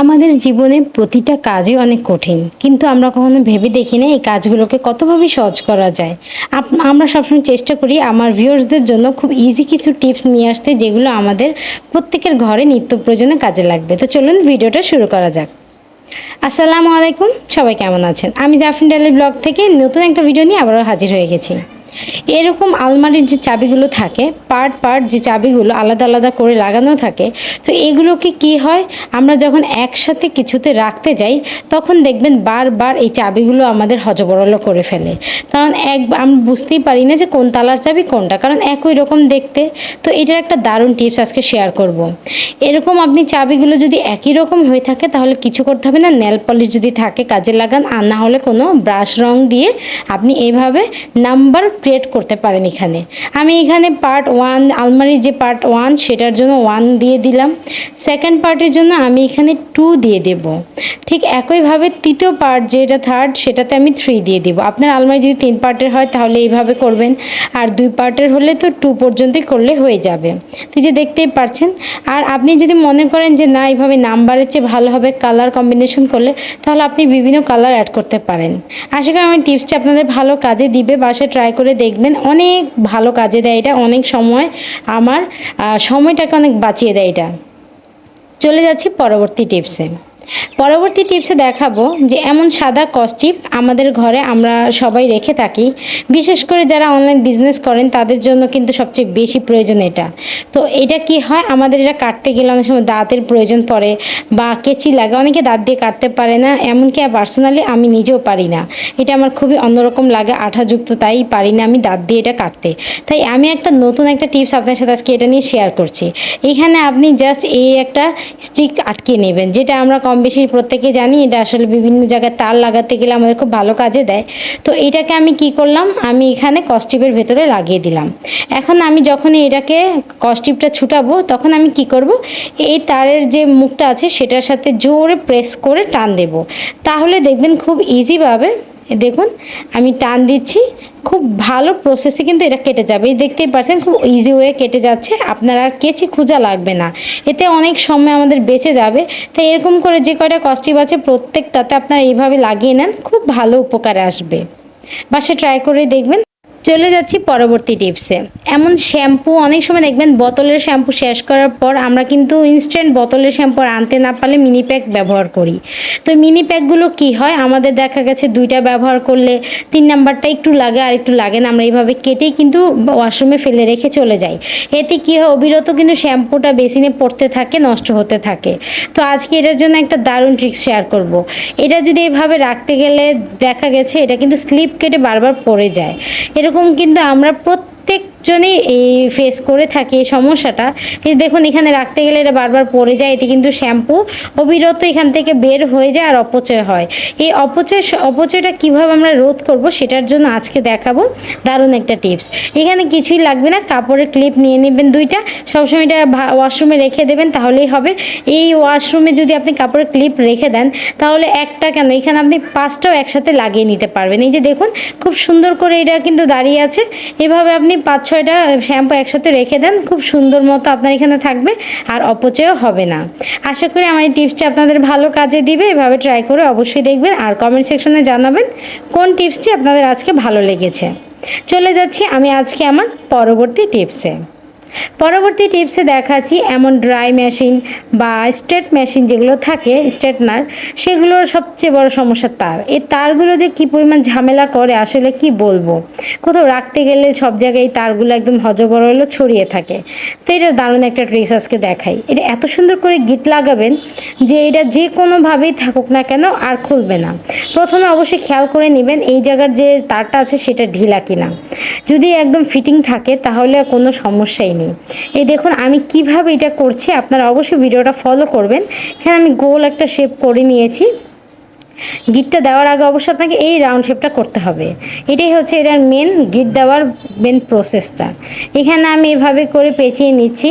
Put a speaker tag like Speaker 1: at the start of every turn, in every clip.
Speaker 1: আমাদের জীবনে প্রতিটা কাজই অনেক কঠিন। কিন্তু আমরা কখনো ভেবে দেখি না এই কাজগুলোকে কতভাবে সহজ করা যায়। আমরা সবসময় চেষ্টা করি আমার ভিউয়ার্সদের জন্য খুব ইজি কিছু টিপস নিয়ে আসতে যেগুলো আমাদের প্রত্যেকের ঘরে নিত্য প্রয়োজনে কাজে লাগবে। তো চলুন ভিডিওটা শুরু করা যাক। আসসালামু আলাইকুম, সবাই কেমন আছেন? আমি জাফরিন ডালি ব্লগ থেকে নতুন একটা ভিডিও নিয়ে আবারও হাজির হয়ে গেছি। এরকম আলমারির যে চাবিগুলো থাকে পার্ট পার্ট যে চাবিগুলো আলাদা আলাদা করে লাগানো থাকে, তো এগুলোকে কি হয়? আমরা যখন একসাথে কিছুতে রাখতে যাই, তখন দেখবেন বারবার এই চাবিগুলো আমাদের হজবরল করে ফেলে। কারণ এক আমি বুঝতেই পারি না যে কোন তালার চাবি কোনটা, কারণ একই রকম দেখতে। তো এটার একটা দারুণ টিপস আজকে শেয়ার করব। এরকম আপনি চাবিগুলো যদি একই রকম হয়ে থাকে, তাহলে কিছু করতে হবে না নেল পলিশ যদি থাকে, কাজে লাগান, আর না হলে কোনো ব্রাশ রং দিয়ে আপনি এইভাবে নাম্বার ক্রিয়েট করতে পারেন এখানে। আমি এখানে পার্ট ওয়ান আলমারির যে পার্ট ওয়ান সেটার জন্য ওয়ান দিয়ে দিলাম। সেকেন্ড পার্টের জন্য আমি এখানে টু দিয়ে দেব। ঠিক একইভাবে তৃতীয় পার্ট যেটা থার্ড সেটাতে আমি থ্রি দিয়ে দেবো। আপনার আলমারি যদি তিন পার্টের হয়, তাহলে এইভাবে করবেন। আর দুই পার্টের হলে তো টু পর্যন্তই করলে হয়ে যাবে। তো যে দেখতেই পারছেন। আর আপনি যদি মনে করেন যে, না, এইভাবে নাম্বারের চেয়ে ভালো হবে কালার কম্বিনেশন করলে, তাহলে আপনি বিভিন্ন কালার অ্যাড করতে পারেন। আশা করি আমার টিপসটি আপনাদের ভালো কাজে দিবে। বাসায় ট্রাই করে দেখবেন অনেক ভালো কাজে দেয় এটা, অনেক সময় আমার সময়টাকে অনেক বাঁচিয়ে দেয় এটা। চলে যাচ্ছি পরবর্তী টিপসে। পরবর্তী টিপসে দেখাবো যে এমন সাদা কস্টিপ আমাদের ঘরে আমরা সবাই রেখে থাকি। বিশেষ করে যারা অনলাইন বিজনেস করেন, তাদের জন্য কিন্তু সবচেয়ে বেশি প্রয়োজন এটা। তো এটা কি হয়? আমাদের এটা কাটতে গেলে অনেক সময় দাঁতের প্রয়োজন পড়ে বা কেচি লাগে। অনেকে দাঁত দিয়ে কাটতে পারে না, এমনকি পার্সোনালি আমি নিজেও পারি না। এটা আমার খুবই অন্যরকম লাগে, আঠাযুক্ত, তাই পারি না আমি দাঁত দিয়ে এটা কাটতে। তাই আমি একটা নতুন একটা টিপস আপনার সাথে আজকে এটা নিয়ে শেয়ার করছি। এখানে আপনি জাস্ট এই একটা স্টিক আটকে নেবেন, যেটা আমরা কম বেশি প্রত্যেকে জানি, এটা আসলে বিভিন্ন জায়গায় তার লাগাতে গেলে আমাদের খুব ভালো কাজে দেয়। তো এটাকে আমি কি করলাম? আমি এখানে কস্টিপের ভেতরে লাগিয়ে দিলাম। এখন আমি যখন এটাকে কস্টিপটা ছুটাবো, তখন আমি কি করব? এই তারের যে মুখটা আছে, সেটার সাথে জোরে প্রেস করে টান দেব। তাহলে দেখবেন খুব ইজিভাবে দেখুন, আমি টান দিচ্ছি। খুব ভালো প্রসেসে কিন্তু এটা কেটে যাবে। এই দেখতেই পারছেন, খুব ইজি ওয়ে কেটে যাচ্ছে। আপনার আর কেচি খোঁজা লাগবে না। এতে অনেক সময় আমাদের বেঁচে যাবে। তাই এরকম করে যে কয়টা কস্টিভ আছে প্রত্যেকটাতে আপনারা এইভাবে লাগিয়ে নেন, খুব ভালো উপকারে আসবে। বাসে ট্রাই করে দেখবেন। চলে যাচ্ছি পরবর্তী টিপসে এমন শ্যাম্পু অনেক সময় দেখবেন বোতলের শ্যাম্পু শেষ করার পর আমরা কিন্তু ইনস্ট্যান্ট বোতলের শ্যাম্পু আনতে না পারলে মিনি প্যাক ব্যবহার করি। তো মিনি প্যাকগুলো কি হয়? আমাদের দেখা গেছে দুইটা ব্যবহার করলে তিন নাম্বারটা একটু লাগে, আর একটু লাগে না। আমরা এইভাবে কেটেই কিন্তু ওয়াশরুমে ফেলে রেখে চলে যাই। এতে কি হয়? অবিরত কিন্তু শ্যাম্পুটা বেসিনে পড়তে থাকে, নষ্ট হতে থাকে। তো আজকে এটার জন্য একটা দারুণ ট্রিক্স শেয়ার করব। এটা যদি এভাবে রাখতে গেলে দেখা গেছে এটা কিন্তু স্লিপ কেটে বারবার পড়ে যায়। এরকম কিন্তু আমরা প্রত্যেকজনেই এই ফেস করে থাকি এই সমস্যাটা। দেখুন, এখানে রাখতে গেলে এটা বারবার পড়ে যায়, এতে কিন্তু শ্যাম্পু অবিরত এখান থেকে বের হয়ে যায় আর অপচয় হয়। এই অপচয়, অপচয়টা কীভাবে আমরা রোধ করব সেটার জন্য আজকে দেখাবো। দারুণ একটা টিপস এখানে কিছুই লাগবে না, কাপড়ের ক্লিপ নিয়ে নেবেন দুইটা। সবসময় এটা ওয়াশরুমে রেখে দেবেন, তাহলেই হবে। এই ওয়াশরুমে যদি আপনি কাপড়ের ক্লিপ রেখে দেন, তাহলে একটা কেন? এখানে আপনি পাঁচটাও একসাথে লাগিয়ে নিতে পারবেন। এই যে দেখুন, খুব সুন্দর করে এটা কিন্তু দাঁড়িয়ে আছে। এভাবে আপনি পাঁচ ছয়টা শ্যাম্পু একসাথে রেখে দেন, খুব সুন্দর মতো আপনার এখানে থাকবে আর অপচয়ও হবে না। আশা করি আমার এই টিপসটি আপনাদের ভালো কাজে দিবে, এভাবে ট্রাই করে অবশ্যই দেখবেন আর কমেন্ট সেকশনে জানাবেন কোন টিপসটি আপনাদের আজকে ভালো লেগেছে। চলে যাচ্ছি আমি আজকে আমার পরবর্তী টিপসে। পরবর্তী টিপসে দেখাচ্ছি এমন ড্রাই মেশিন বা স্ট্রেট মেশিন যেগুলো থাকে, স্ট্রেটনার, সেগুলোর সবচেয়ে বড় সমস্যা তার। এই তারগুলো যে কী পরিমাণ ঝামেলা করে, আসলে কি বলব? কোথাও রাখতে গেলে সব জায়গায় তারগুলো একদম হজবড় হলো ছড়িয়ে থাকে। তো এটা দারুণ একটা ট্রিক্স আজকে দেখাই। এটা এত সুন্দর করে গিট লাগাবেন যে এটা যে কোনোভাবেই থাকুক না কেন আর খুলবে না। প্রথমে অবশ্যই খেয়াল করে নেবেন এই জায়গার যে তারটা আছে সেটা ঢিলা কিনা। যদি একদম ফিটিং থাকে, তাহলে কোনো সমস্যাই নেই। এই দেখুন, আমি কীভাবে এটা করছি, আপনারা অবশ্যই ভিডিওটা ফলো করবেন। এখানে আমি গোল একটা শেপ করে নিয়েছি। গিটটা দেওয়ার আগে অবশ্যই আপনাকে এই রাউন্ড শেপটা করতে হবে। এটাই হচ্ছে এটার মেন গিট দেওয়ার মেন প্রসেসটা এখানে আমি এভাবে করে পেঁচিয়ে নিচ্ছি।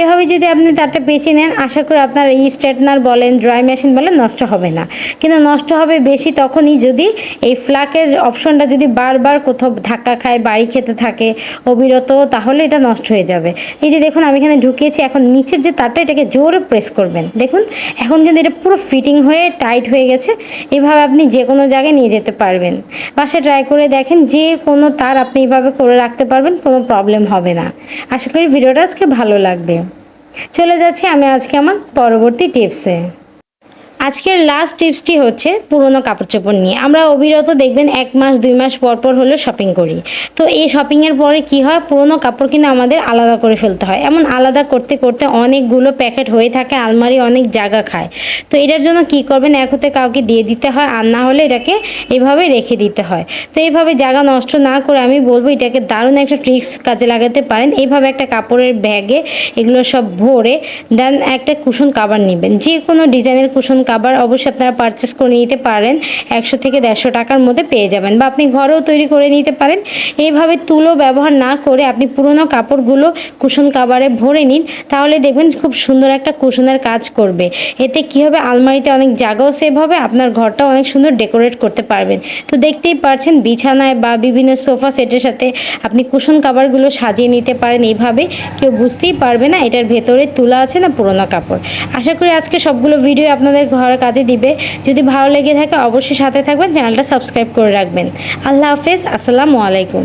Speaker 1: এভাবে যদি আপনি তারটা পেঁচিয়ে নেন, আশা করি আপনার এই স্ট্রেটনার বলেন ড্রাই মেশিন বলেন, নষ্ট হবে না। কিন্তু নষ্ট হবে বেশি তখনই যদি এই ফ্লাকের অপশনটা যদি বারবার কোথাও ধাক্কা খায়, বাড়ি খেতে থাকে, অবিরত, তাহলে এটা নষ্ট হয়ে যাবে। এই যে দেখুন, আমি এখানে ঢুকিয়েছি। এখন নিচের যে তারটা, এটাকে জোরে প্রেস করবেন। দেখুন, এখন কিন্তু এটা পুরো ফিটিং হয়ে টাইট হয়ে গেছে। এভাবে আপনি যে কোনো জায়গায় নিয়ে যেতে পারবেন। বাসে ট্রাই করে দেখেন যে কোনো তার আপনি এভাবে করে রাখতে পারবেন, কোনো প্রবলেম হবে না। আশা করি ভিডিওটা আজকে ভালো লাগবে। চলে যাচ্ছি আমি আজকে আমার পরবর্তী টিপসে আজকের লাস্ট টিপসটি হচ্ছে পুরনো কাপড় চোপড় নিয়ে। আমরা অবিরত দেখবেন এক মাস, দুই মাস পর পর হলো শপিং করি। তো এই শপিংয়ের পরে কি হয়? পুরনো কাপড় কিন্তু আমাদের আলাদা করে ফেলতে হয়। এমন আলাদা করতে করতে অনেকগুলো প্যাকেট হয়ে থাকে, আলমারি অনেক জায়গা খায়। তো এটার জন্য কি করবেন? এক হতে কাউকে দিয়ে দিতে হয়, আর না হলে এটাকে এভাবে রেখে দিতে হয়। তো এইভাবে জায়গা নষ্ট না করে আমি বলব এটাকে দারুণ একটা ট্রিক্স কাজে লাগাতে পারেন। এইভাবে একটা কাপড়ের ব্যাগে এগুলো সব ভরে দেন একটা কুশন কাবার নেবেন। যে কোনো ডিজাইনের কুশন কাবার অবশ্যই আপনারা পারচেস করে নিতে পারেন। একশো থেকে দেড়শো টাকার মধ্যে পেয়ে যাবেন বা আপনি ঘরেও তৈরি করে নিতে পারেন। এইভাবে তুলো ব্যবহার না করে আপনি পুরোনো কাপড়গুলো কুশন কাবারে ভরে নিন, তাহলে দেখবেন খুব সুন্দর একটা কুশনের কাজ করবে। এতে কী হবে? আলমারিতে অনেক জায়গাও সেভ হবে, আপনার ঘরটা অনেক সুন্দর ডেকোরেট করতে পারবেন। তো দেখতেই পারছেন, বিছানায় বা বিভিন্ন সোফা সেটের সাথে আপনি কুশন কাবারগুলো সাজিয়ে নিতে পারেন এইভাবে। কেউ বুঝতেই পারবে না, এটার ভেতরে তুলা আছে না পুরোনো কাপড়। আশা করি আজকে সবগুলো ভিডিও আপনাদের ঘরে কাজে দিবে। যদি ভালো লেগে থাকে অবশ্যই সাথে থাকবেন, চ্যানেলটা সাবস্ক্রাইব করে রাখবেন। আল্লাহ হাফেজ, আসসালামু আলাইকুম।